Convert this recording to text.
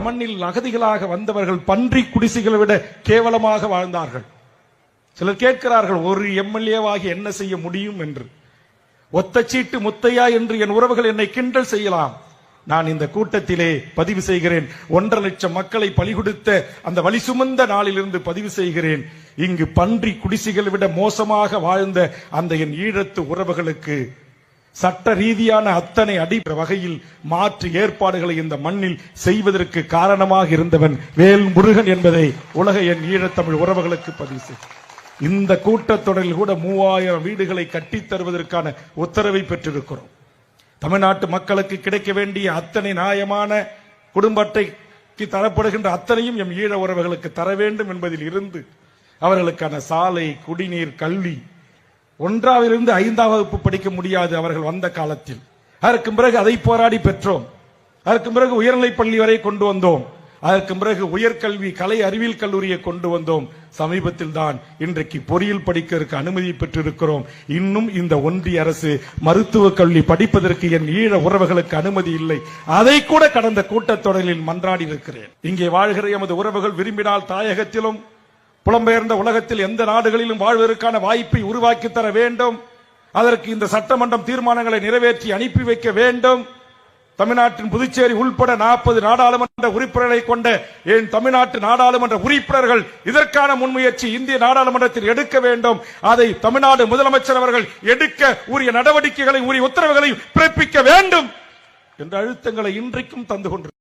மண்ணில் அகதிகளாக வந்தவர்கள் பன்றி குடிசைகளை விட கேவலமாக வாழ்ந்தார்கள். சிலர் கேட்கிறார்கள் ஒரு எம்எல்ஏவாகி என்ன செய்ய முடியும் என்று. ஒத்த சீட்டு முத்தையா என்று என் உறவுகள் என்னை கிண்டல் செய்யலாம். நான் இந்த கூட்டத்திலே பதிவு செய்கிறேன். ஒன்றரை லட்சம் மக்களை பலிகொடுத்த அந்த வழி சுமந்த நாளிலிருந்து பதிவு செய்கிறேன். இங்கு பன்றி குடிசைகளை விட மோசமாக வாழ்ந்த அந்த என் ஈழத்து உறவுகளுக்கு சட்ட ரீதியான அத்தனை அடிப்படை வகையில் மாற்று ஏற்பாடுகளை இந்த மண்ணில் செய்வதற்கு காரணமாக இருந்தவன் வேல் முருகன் என்பதை உலக என் ஈழத்தமிழ் உறவுகளுக்கு பதிவு செய். இந்த கூட்டத்தொடரில் கூட மூவாயிரம் வீடுகளை கட்டித் தருவதற்கான உத்தரவை பெற்றிருக்கிறோம். தமிழ்நாட்டு மக்களுக்கு கிடைக்க வேண்டிய அத்தனை நியாயமான குடும்ப அட்டைக்கு தரப்படுகின்ற அத்தனையும் எம் ஈழ உறவுகளுக்கு தர வேண்டும் என்பதில் இருந்து அவர்களுக்கான சாலை குடிநீர் கல்வி ஒன்றாவிலிருந்து ஐந்தாம் வகுப்பு படிக்க முடியாது அவர்கள் வந்த காலத்தில். அதற்கு பிறகு அதை போராடி பெற்றோம். அதற்கு பிறகு உயர்நிலைப் பள்ளி வரை கொண்டு வந்தோம். அதற்கு பிறகு உயர்கல்வி கலை அறிவியல் கல்லூரியை கொண்டு வந்தோம். சமீபத்தில் தான் இன்றைக்கு பொறியியல் படிக்கிறதுக்கு அனுமதி பெற்றிருக்கிறோம். இன்னும் இந்த ஒன்றிய அரசு மருத்துவக் கல்வி படிப்பதற்கு என் ஈழ உறவுகளுக்கு அனுமதி இல்லை. அதை கூட கடந்த கூட்டத்தொடரில் மன்றாடி இருக்கிறேன் இங்கே வாழ்கிற எமது உறவுகள் விரும்பினால் தாயகத்திலும் புலம்பெயர்ந்த உலகத்தில் எந்த நாடுகளிலும் வாழ்வதற்கான வாய்ப்பை உருவாக்கி தர வேண்டும். அதற்கு இந்த சட்டமன்றம் தீர்மானங்களை நிறைவேற்றி அனுப்பி வைக்க வேண்டும். தமிழ்நாட்டின் புதுச்சேரி உள்பட நாற்பது நாடாளுமன்ற உறுப்பினர்களை கொண்ட என் தமிழ்நாட்டு நாடாளுமன்ற உறுப்பினர்கள் இதற்கான முன்முயற்சி இந்திய நாடாளுமன்றத்தில் எடுக்க வேண்டும். அதை தமிழ்நாடு முதலமைச்சர் அவர்கள் எடுக்க உரிய நடவடிக்கைகளை உரிய உத்தரவுகளை பிறப்பிக்க வேண்டும். என்ற அழுத்தங்களை இன்றைக்கும் தந்து கொண்டு